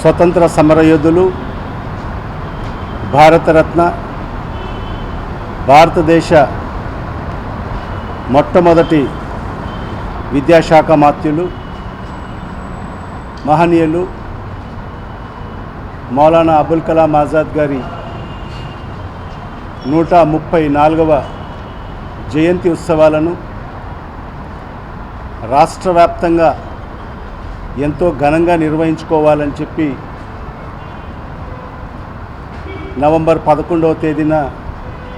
స్వతంత్ర సమరయోధులు భారతరత్న భారతదేశ మొట్టమొదటి విద్యాశాఖ మాత్యులు మహనీయులు మౌలానా అబుల్ కలాం ఆజాద్ గారి నూట ముప్పై నాలుగవ జయంతి ఉత్సవాలను రాష్ట్ర వ్యాప్తంగా ఎంతో ఘనంగా నిర్వహించుకోవాలని చెప్పి నవంబర్ పదకొండవ తేదీన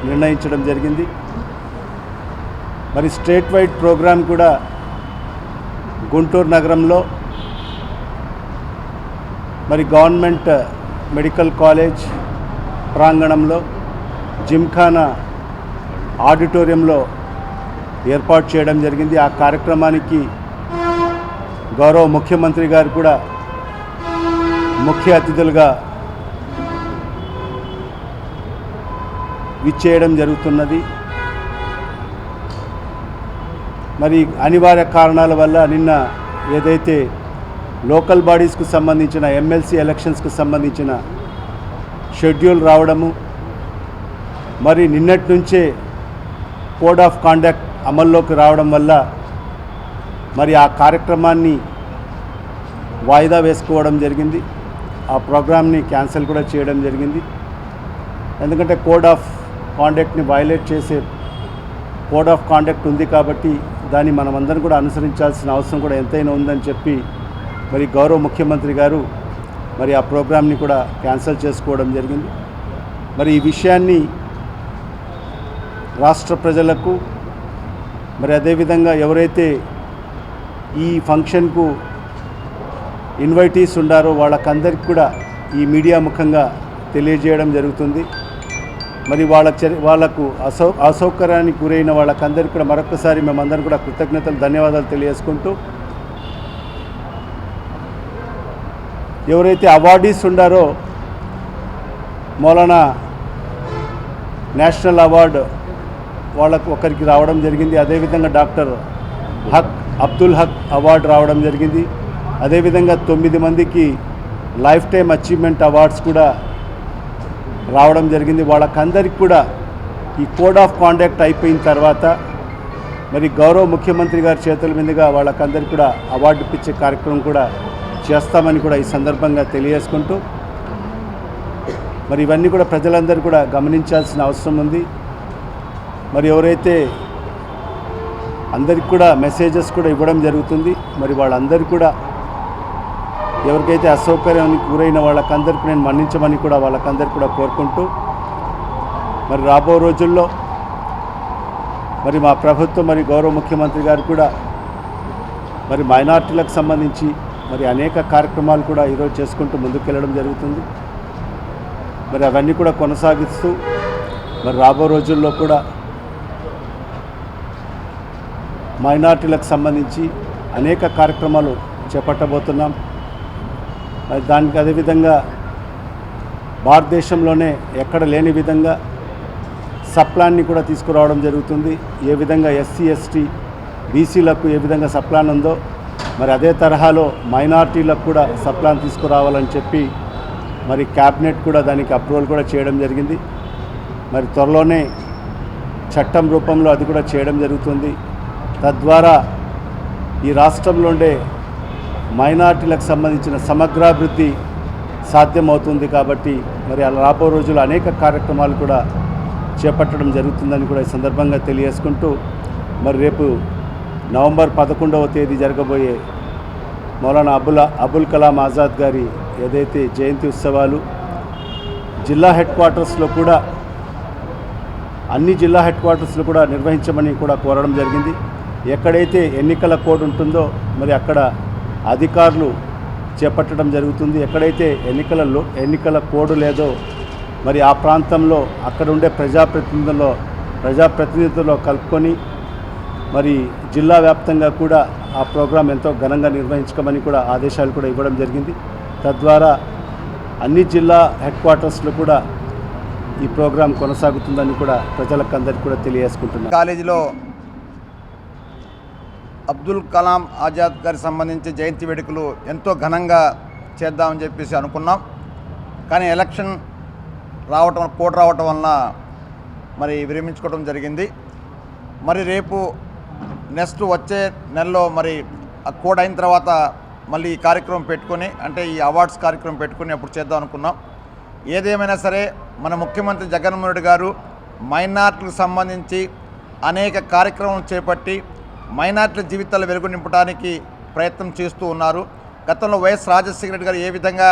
నిర్ణయించడం జరిగింది. మరి స్టేట్ వైడ్ ప్రోగ్రాం కూడా గుంటూరు నగరంలో మరి గవర్నమెంట్ మెడికల్ కాలేజ్ ప్రాంగణంలో జిమ్ఖానా ఆడిటోరియంలో ఏర్పాటు చేయడం జరిగింది. ఆ కార్యక్రమానికి గౌరవ ముఖ్యమంత్రి గారు కూడా ముఖ్య అతిథులుగా విచ్చేయడం జరుగుతున్నది. మరి అనివార్య కారణాల వల్ల నిన్న ఏదైతే లోకల్ బాడీస్కు సంబంధించిన ఎమ్మెల్సీ ఎలక్షన్స్కు సంబంధించిన షెడ్యూల్ రావడము మరి నిన్నటి నుంచే కోడ్ ఆఫ్ కాండక్ట్ అమల్లోకి రావడం వల్ల మరి ఆ కార్యక్రమాన్ని వాయిదా వేసుకోవడం జరిగింది. ఆ ప్రోగ్రామ్ని క్యాన్సిల్ కూడా చేయడం జరిగింది. ఎందుకంటే కోడ్ ఆఫ్ కాండక్ట్ని వైలేట్ చేసే కోడ్ ఆఫ్ కాండక్ట్ ఉంది కాబట్టి దాన్ని మనమందరం కూడా అనుసరించాల్సిన అవసరం కూడా ఎంతైనా ఉందని చెప్పి మరి గౌరవ ముఖ్యమంత్రి గారు మరి ఆ ప్రోగ్రామ్ని కూడా క్యాన్సిల్ చేసుకోవడం జరిగింది. మరి ఈ విషయాన్ని రాష్ట్ర ప్రజలకు మరి అదేవిధంగా ఎవరైతే ఈ ఫంక్షన్కు ఇన్వైటీస్ ఉండారో వాళ్ళకందరికి కూడా ఈ మీడియా ముఖంగా తెలియజేయడం జరుగుతుంది. మరి వాళ్ళ చర్ వాళ్ళకు అసౌ అసౌకర్యానికి గురైన వాళ్ళకందరికీ కూడా మరొకసారి మేమందరం కూడా కృతజ్ఞతలు ధన్యవాదాలు తెలియజేసుకుంటూ ఎవరైతే అవార్డీస్ ఉండారో మౌలానా నేషనల్ అవార్డు వాళ్ళకు ఒకరికి రావడం జరిగింది. అదేవిధంగా డాక్టర్ హక్ అబ్దుల్ హక్ అవార్డు రావడం జరిగింది. అదేవిధంగా తొమ్మిది మందికి లైఫ్ టైం అచీవ్మెంట్ అవార్డ్స్ కూడా రావడం జరిగింది. వాళ్ళకందరికి కూడా ఈ కోడ్ ఆఫ్ కాండక్ట్ అయిపోయిన తర్వాత మరి గౌరవ ముఖ్యమంత్రి గారి చేతుల మీదుగా వాళ్ళకందరికీ కూడా అవార్డు ఇప్పించే కార్యక్రమం కూడా చేస్తామని కూడా ఈ సందర్భంగా తెలియజేసుకుంటూ మరి ఇవన్నీ కూడా ప్రజలందరూ కూడా గమనించాల్సిన అవసరం ఉంది. మరి ఎవరైతే అందరికి కూడా మెసేజెస్ కూడా ఇవ్వడం జరుగుతుంది. మరి వాళ్ళందరూ కూడా ఎవరికైతే అసౌకర్యానికి గురైన వాళ్ళకందరికీ నేను మన్నించమని కూడా వాళ్ళకందరికీ కూడా కోరుకుంటూ మరి రాబో రోజుల్లో మరి మా ప్రభుత్వం మరి గౌరవ ముఖ్యమంత్రి గారు కూడా మరి మైనార్టీలకు సంబంధించి మరి అనేక కార్యక్రమాలు కూడా ఈరోజు చేసుకుంటూ ముందుకెళ్ళడం జరుగుతుంది. మరి అవన్నీ కూడా కొనసాగిస్తూ మరి రాబో రోజుల్లో కూడా మైనార్టీలకు సంబంధించి అనేక కార్యక్రమాలు చేపట్టబోతున్నాం. మరి దానికి అదేవిధంగా భారతదేశంలోనే ఎక్కడ లేని విధంగా సప్లాన్ని కూడా తీసుకురావడం జరుగుతుంది. ఏ విధంగా ఎస్సీ ఎస్టీ బీసీలకు ఏ విధంగా సప్లాన్ ఉందో మరి అదే తరహాలో మైనార్టీలకు కూడా సప్లాన్ తీసుకురావాలని చెప్పి మరి క్యాబినెట్ కూడా దానికి అప్రూవల్ కూడా చేయడం జరిగింది. మరి త్వరలోనే చట్టం రూపంలో అది కూడా చేయడం జరుగుతుంది. తద్వారా ఈ రాష్ట్రంలో ఉండే మైనార్టీలకు సంబంధించిన సమగ్రాభివృద్ధి సాధ్యమవుతుంది కాబట్టి మరి అలా రాబో రోజుల్లో అనేక కార్యక్రమాలు కూడా చేపట్టడం జరుగుతుందని కూడా ఈ సందర్భంగా తెలియజేసుకుంటూ మరి రేపు నవంబర్ పదకొండవ తేదీ జరగబోయే మౌలానా అబుల్ అబుల్ కలాం ఆజాద్ గారి ఏదైతే జయంతి ఉత్సవాలు జిల్లా హెడ్ క్వార్టర్స్లో కూడా అన్ని జిల్లా హెడ్ క్వార్టర్స్లో కూడా నిర్వహించమని కూడా కోరడం జరిగింది. ఎక్కడైతే ఎన్నికల కోడ్ ఉంటుందో మరి అక్కడ అధికారులు చేపట్టడం జరుగుతుంది. ఎక్కడైతే ఎన్నికలలో ఎన్నికల కోడ్ లేదో మరి ఆ ప్రాంతంలో అక్కడ ఉండే ప్రజాప్రతినిధుల్లో ప్రజాప్రతినిధుల్లో కలుపుకొని మరి జిల్లా వ్యాప్తంగా కూడా ఆ ప్రోగ్రాం ఎంతో ఘనంగా నిర్వహించుకోమని కూడా ఆదేశాలు కూడా ఇవ్వడం జరిగింది. తద్వారా అన్ని జిల్లా హెడ్ క్వార్టర్స్లో కూడా ఈ ప్రోగ్రాం కొనసాగుతుందని కూడా ప్రజలకు అందరికీ కూడా తెలియజేసుకుంటున్నాను. కాలేజీలో అబ్దుల్ కలాం ఆజాద్ గారి సంబంధించి జయంతి వేడుకలు ఎంతో ఘనంగా చేద్దామని చెప్పేసి అనుకున్నాం. కానీ ఎలక్షన్ రావటం కోడ్ రావటం వలన మరి విరమించుకోవడం జరిగింది. మరి రేపు నెక్స్ట్ వచ్చే నెలలో మరి ఆ కోడ్ అయిన తర్వాత మళ్ళీ ఈ కార్యక్రమం పెట్టుకొని అంటే ఈ అవార్డ్స్ కార్యక్రమం పెట్టుకొని అప్పుడు చేద్దాం అనుకున్నాం. ఏదేమైనా సరే మన ముఖ్యమంత్రి జగన్మోహన్ రెడ్డి గారు మైనార్టీలకు సంబంధించి అనేక కార్యక్రమం చేపట్టి మైనార్టీల జీవితాలు వెలుగు నింపడానికి ప్రయత్నం చేస్తూ ఉన్నారు. గతంలో వైఎస్ రాజశేఖర రెడ్డి గారు ఏ విధంగా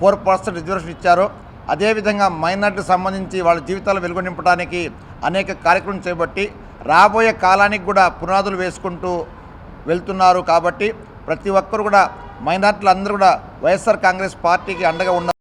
ఫోర్ పర్సెంట్ రిజర్వేషన్ ఇచ్చారో అదేవిధంగా మైనార్టీకి సంబంధించి వాళ్ళ జీవితాలు వెలుగు నింపడానికి అనేక కార్యక్రమం చేపట్టి రాబోయే కాలానికి కూడా పునాదులు వేసుకుంటూ వెళ్తున్నారు కాబట్టి ప్రతి ఒక్కరు కూడా మైనార్టీలు అందరూ కూడా వైఎస్ఆర్ కాంగ్రెస్ పార్టీకి అండగా ఉన్నారు.